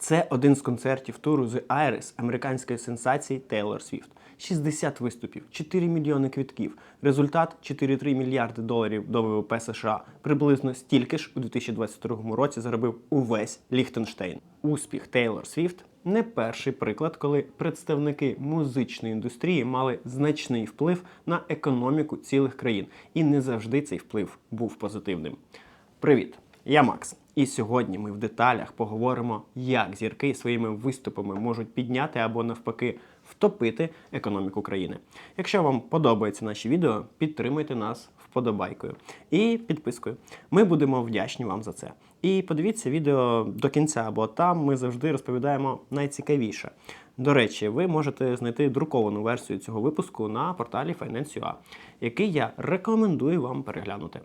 Це один з концертів туру The Iris американської сенсації Тейлор Свіфт. 60 виступів, 4 мільйони квітків. Результат 4,3 мільярди доларів до ВВП США. Приблизно стільки ж у 2022 році заробив увесь Ліхтенштейн. Успіх Тейлор Свіфт не перший приклад, коли представники музичної індустрії мали значний вплив на економіку цілих країн, і не завжди цей вплив був позитивним. Привіт, я Макс. І сьогодні ми в деталях поговоримо, як зірки своїми виступами можуть підняти або навпаки втопити економіку країни. Якщо вам подобаються наші відео, підтримуйте нас вподобайкою і підпискою. Ми будемо вдячні вам за це. І подивіться відео до кінця, бо там ми завжди розповідаємо найцікавіше. До речі, ви можете знайти друковану версію цього випуску на порталі Finance.ua, який я рекомендую вам переглянути.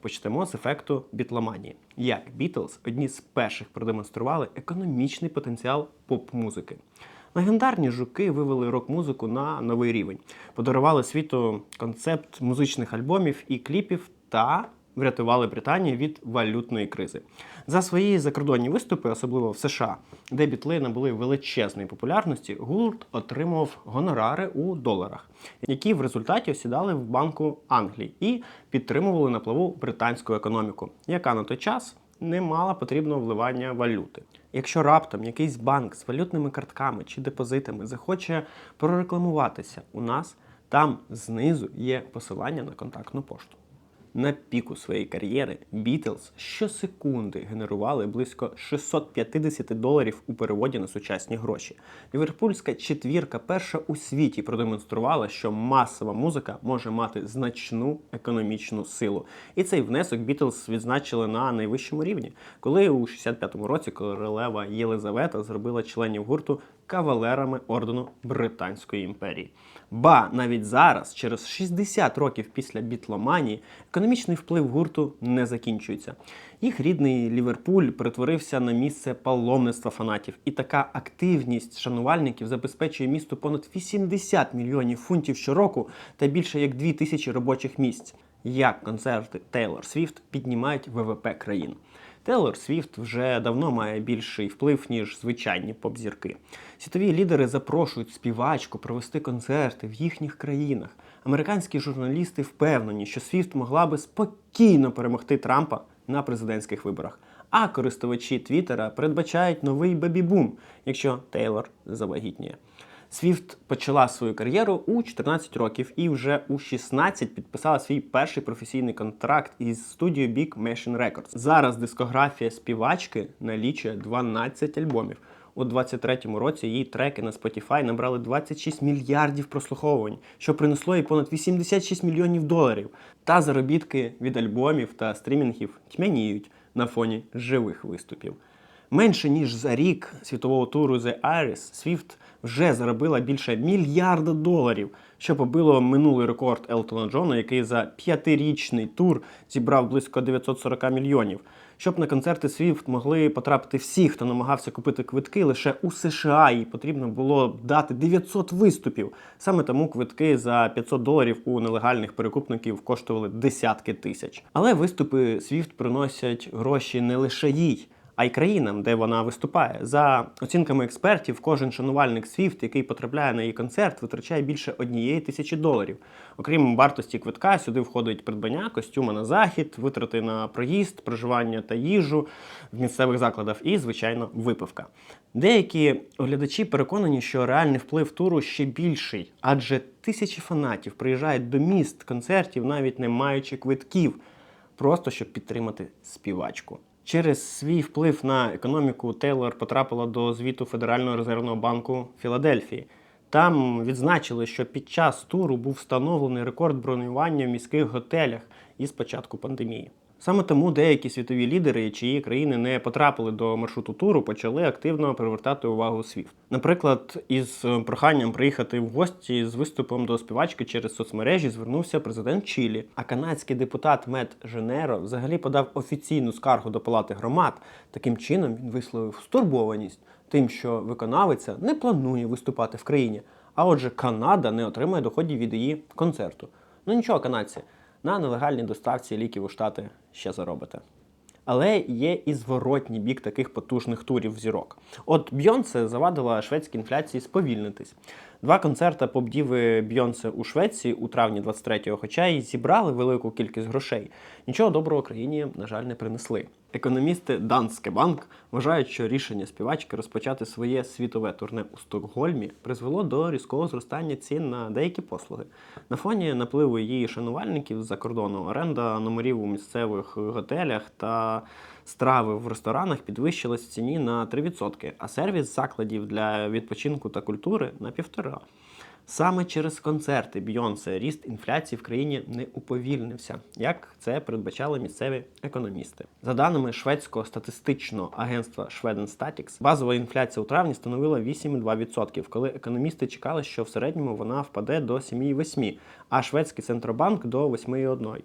Почнемо з ефекту бітломанії. Як Бітлз одні з перших продемонстрували економічний потенціал поп-музики. Легендарні жуки вивели рок-музику на новий рівень, подарували світу концепт музичних альбомів і кліпів та врятували Британію від валютної кризи. За свої закордонні виступи, особливо в США, де бітли набули величезної популярності, гурт отримував гонорари у доларах, які в результаті осідали в банку Англії і підтримували на плаву британську економіку, яка на той час не мала потрібного вливання валюти. Якщо раптом якийсь банк з валютними картками чи депозитами захоче прорекламуватися у нас, там знизу є посилання на контактну пошту. На піку своєї кар'єри Beatles щосекунди генерували близько 650 доларів у переводі на сучасні гроші. Ліверпульська четвірка перша у світі продемонструвала, що масова музика може мати значну економічну силу. І цей внесок Beatles відзначили на найвищому рівні, коли у 65-му році королева Єлизавета зробила членів гурту кавалерами ордену Британської імперії. Ба навіть зараз, через 60 років після бітломанії, економічний вплив гурту не закінчується. Їх рідний Ліверпуль перетворився на місце паломництва фанатів, і така активність шанувальників забезпечує місту понад 80 мільйонів фунтів щороку та більше як 2 тисячі робочих місць. Як концерти Тейлор Свіфт піднімають ВВП країн. Тейлор Свіфт вже давно має більший вплив, ніж звичайні поп-зірки. Світові лідери запрошують співачку провести концерти в їхніх країнах. Американські журналісти впевнені, що Свіфт могла би спокійно перемогти Трампа на президентських виборах. А користувачі Твіттера передбачають новий бебі-бум, якщо Тейлор завагітніє. Свіфт почала свою кар'єру у 14 років і вже у 16 підписала свій перший професійний контракт із студією Big Machine Records. Зараз дискографія співачки налічує 12 альбомів. У 23-му році її треки на Spotify набрали 26 мільярдів прослуховувань, що принесло їй понад 86 мільйонів доларів. Та заробітки від альбомів та стрімінгів тьмяніють на фоні живих виступів. Менше ніж за рік світового туру The Iris Swift вже заробила більше мільярда доларів, що побило минулий рекорд Елтона Джона, який за п'ятирічний тур зібрав близько 940 мільйонів. Щоб на концерти Свіфт могли потрапити всі, хто намагався купити квитки, лише у США їй потрібно було дати 900 виступів. Саме тому квитки за 500 доларів у нелегальних перекупників коштували десятки тисяч. Але виступи Свіфт приносять гроші не лише їй а й країнам, де вона виступає. За оцінками експертів, кожен шанувальник Свіфт, який потрапляє на її концерт, витрачає більше однієї тисячі доларів. Окрім вартості квитка, сюди входить придбання костюма на захід, витрати на проїзд, проживання та їжу в місцевих закладах і, звичайно, випивка. Деякі оглядачі переконані, що реальний вплив туру ще більший, адже тисячі фанатів приїжджають до міст концертів, навіть не маючи квитків, просто щоб підтримати співачку. Через свій вплив на економіку Тейлор потрапила до звіту Федерального резервного банку Філадельфії. Там відзначили, що під час туру був встановлений рекорд бронювання в міських готелях із початку пандемії. Саме тому деякі світові лідери, чиї країни не потрапили до маршруту туру, почали активно привертати увагу світ. Наприклад, із проханням приїхати в гості з виступом до співачки через соцмережі звернувся президент Чилі. А канадський депутат Мет Женеро взагалі подав офіційну скаргу до палати громад. Таким чином він висловив стурбованість тим, що виконавиця не планує виступати в країні. А отже, Канада не отримає доходів від її концерту. Ну нічого, канадці на нелегальній доставці ліків у штати ще заробите. Але є і зворотній бік таких потужних турів зірок. От Бйонсе завадила шведській інфляції сповільнитись. Два концерти побдіви Бйонсе у Швеції у травні 23-го, хоча й зібрали велику кількість грошей. Нічого доброго країні, на жаль, не принесли. Економісти Данське Банк вважають, що рішення співачки розпочати своє світове турне у Стокгольмі призвело до різкого зростання цін на деякі послуги. На фоні напливу її шанувальників з-за кордону оренда номерів у місцевих готелях та страви в ресторанах підвищилась в ціні на 3%, а сервіс закладів для відпочинку та культури на 1,5%. Саме через концерти Бйонсе ріст інфляції в країні не уповільнився, як це передбачали місцеві економісти. За даними шведського статистичного агентства Sweden Statics, базова інфляція у травні становила 8,2%, коли економісти чекали, що в середньому вона впаде до 7,8%, а шведський центробанк до 8,1%.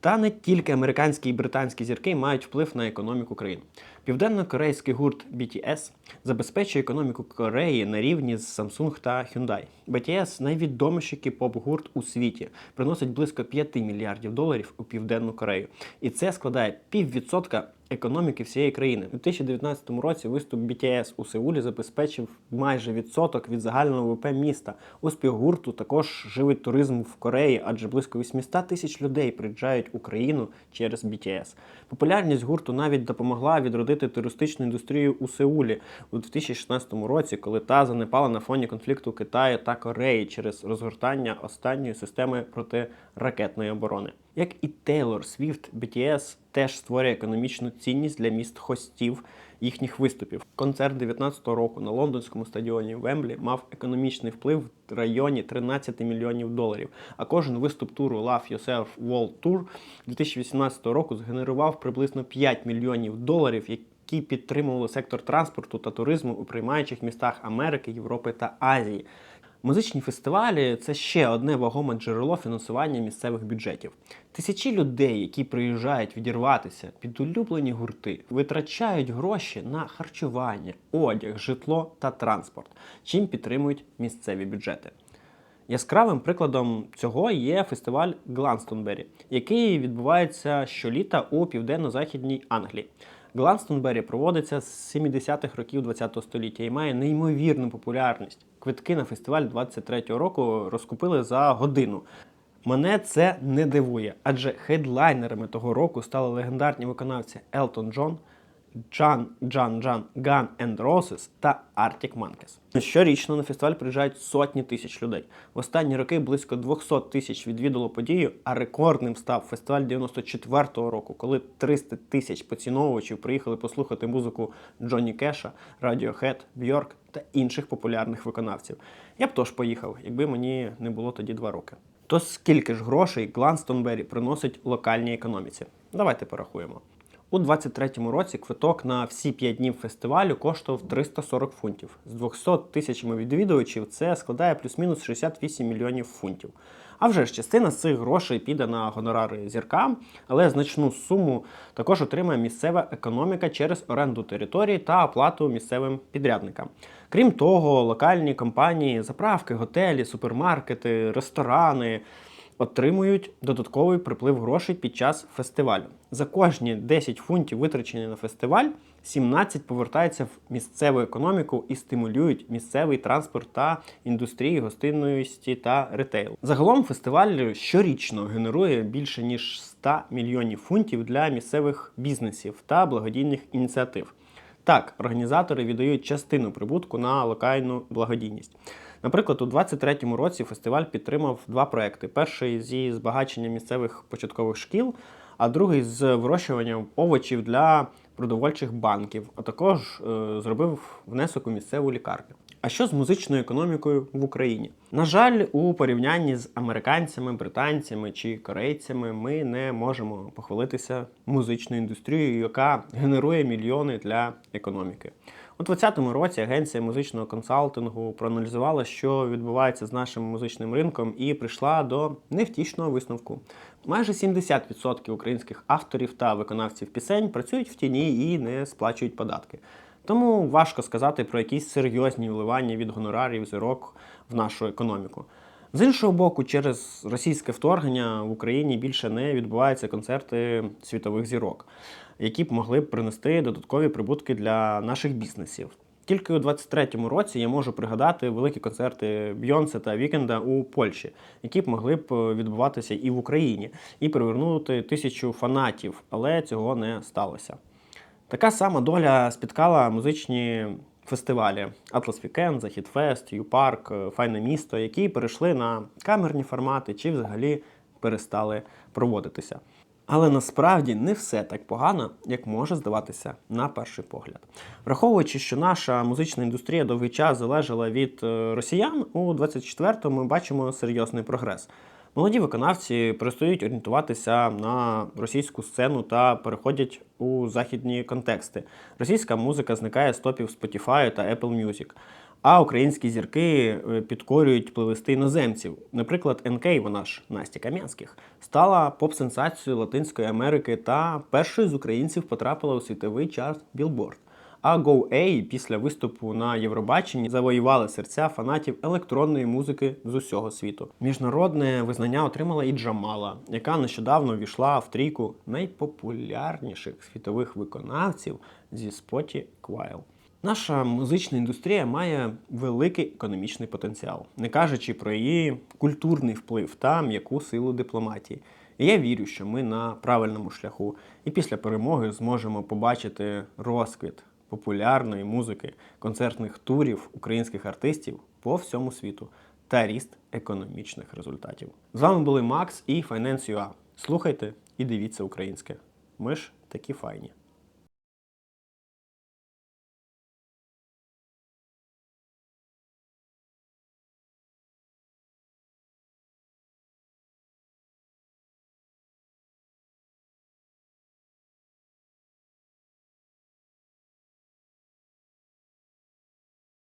Та не тільки американські і британські зірки мають вплив на економіку країн. Південно-корейський гурт BTS забезпечує економіку Кореї на рівні з Samsung та Hyundai. BTS – найвідоміший кіп-поп-гурт у світі, приносить близько 5 мільярдів доларів у Південну Корею. І це складає піввідсотка економіки всієї країни. У 2019 році виступ BTS у Сеулі забезпечив майже відсоток від загального ВВП міста. Успіх гурту також живить туризм в Кореї, адже близько 800 тисяч людей приїжджають у країну через BTS. Популярність гурту навіть допомогла відродити туристичну індустрію у Сеулі у 2016 році, коли та занепала на фоні конфлікту Китаю та Кореї через розгортання останньої системи протиракетної оборони. Як і Тейлор Свіфт, BTS теж створює економічну цінність для міст хостів їхніх виступів. Концерт 19-го року на лондонському стадіоні Вемблі мав економічний вплив в районі 13 мільйонів доларів. А кожен виступ туру Love Yourself World Tour 2018 року згенерував приблизно 5 мільйонів доларів, які підтримували сектор транспорту та туризму у приймаючих містах Америки, Європи та Азії. Музичні фестивалі це ще одне вагоме джерело фінансування місцевих бюджетів. Тисячі людей, які приїжджають відірватися під улюблені гурти, витрачають гроші на харчування, одяг, житло та транспорт, чим підтримують місцеві бюджети. Яскравим прикладом цього є фестиваль Гланстонбері, який відбувається щоліта у південно-західній Англії. Гланстонбері проводиться з 70-х років ХХ століття і має неймовірну популярність. Квитки на фестиваль 23-го року розкупили за годину. Мене це не дивує, адже хедлайнерами того року стали легендарні виконавці Елтон Джон, Джан Джан Джан Gun and Roses та Arctic Monkeys. Щорічно на фестиваль приїжджають сотні тисяч людей. В останні роки близько 200 тисяч відвідало подію, а рекордним став фестиваль 94-го року, коли 300 тисяч поціновувачів приїхали послухати музику Джонні Кеша, Radiohead, Бьорк та інших популярних виконавців. Я б теж поїхав, якби мені не було тоді два роки. То скільки ж грошей Гланстонбері приносить локальній економіці? Давайте порахуємо. У 23-му році квиток на всі 5 днів фестивалю коштував 340 фунтів. З 200 тисячами відвідувачів це складає плюс-мінус 68 мільйонів фунтів. А вже ж частина з цих грошей піде на гонорари зіркам, але значну суму також отримає місцева економіка через оренду території та оплату місцевим підрядникам. Крім того, локальні компанії, заправки, готелі, супермаркети, ресторани отримують додатковий приплив грошей під час фестивалю. За кожні 10 фунтів, витрачені на фестиваль, 17 повертаються в місцеву економіку і стимулюють місцевий транспорт та індустрії гостинності та ретейл. Загалом фестиваль щорічно генерує більше ніж 100 мільйонів фунтів для місцевих бізнесів та благодійних ініціатив. Так, організатори віддають частину прибутку на локальну благодійність. Наприклад, у 2023 році фестиваль підтримав два проекти: перший зі збагачення місцевих початкових шкіл, а другий з вирощуванням овочів для продовольчих банків, а також е, зробив внесок у місцеву лікарню. А що з музичною економікою в Україні? На жаль, у порівнянні з американцями, британцями чи корейцями ми не можемо похвалитися музичною індустрією, яка генерує мільйони для економіки. У 2020 році агенція музичного консалтингу проаналізувала, що відбувається з нашим музичним ринком, і прийшла до невтішного висновку. Майже 70% українських авторів та виконавців пісень працюють в тіні і не сплачують податки. Тому важко сказати про якісь серйозні вливання від гонорарів зірок в нашу економіку. З іншого боку, через російське вторгнення в Україні більше не відбуваються концерти світових зірок. Які б могли б принести додаткові прибутки для наших бізнесів. Тільки у 23-му році я можу пригадати великі концерти Бйонсе та Вікенда у Польщі, які б могли б відбуватися і в Україні, і привернути тисячу фанатів, але цього не сталося. Така сама доля спіткала музичні фестивалі Atlas Weekend, Захід Фест, Ю-Парк, Файне місто, які перейшли на камерні формати чи взагалі перестали проводитися. Але насправді не все так погано, як може здаватися на перший погляд. Враховуючи, що наша музична індустрія довгий час залежала від е, росіян, у 24-му ми бачимо серйозний прогрес. Молоді виконавці перестають орієнтуватися на російську сцену та переходять у західні контексти. Російська музика зникає з топів Spotify та Apple Music. А українські зірки е, підкорюють плейлисти іноземців. Наприклад, НК, вона ж Настя Кам'янських, стала поп-сенсацією Латинської Америки та першою з українців потрапила у світовий чарт Billboard. А Go A після виступу на Євробаченні завоювали серця фанатів електронної музики з усього світу. Міжнародне визнання отримала і Джамала, яка нещодавно увійшла в трійку найпопулярніших світових виконавців зі Spotify. Наша музична індустрія має великий економічний потенціал, не кажучи про її культурний вплив та м'яку силу дипломатії. І я вірю, що ми на правильному шляху, і після перемоги зможемо побачити розквіт популярної музики, концертних турів українських артистів по всьому світу та ріст економічних результатів. З вами були Макс і Finance.ua. Слухайте і дивіться українське. Ми ж такі файні.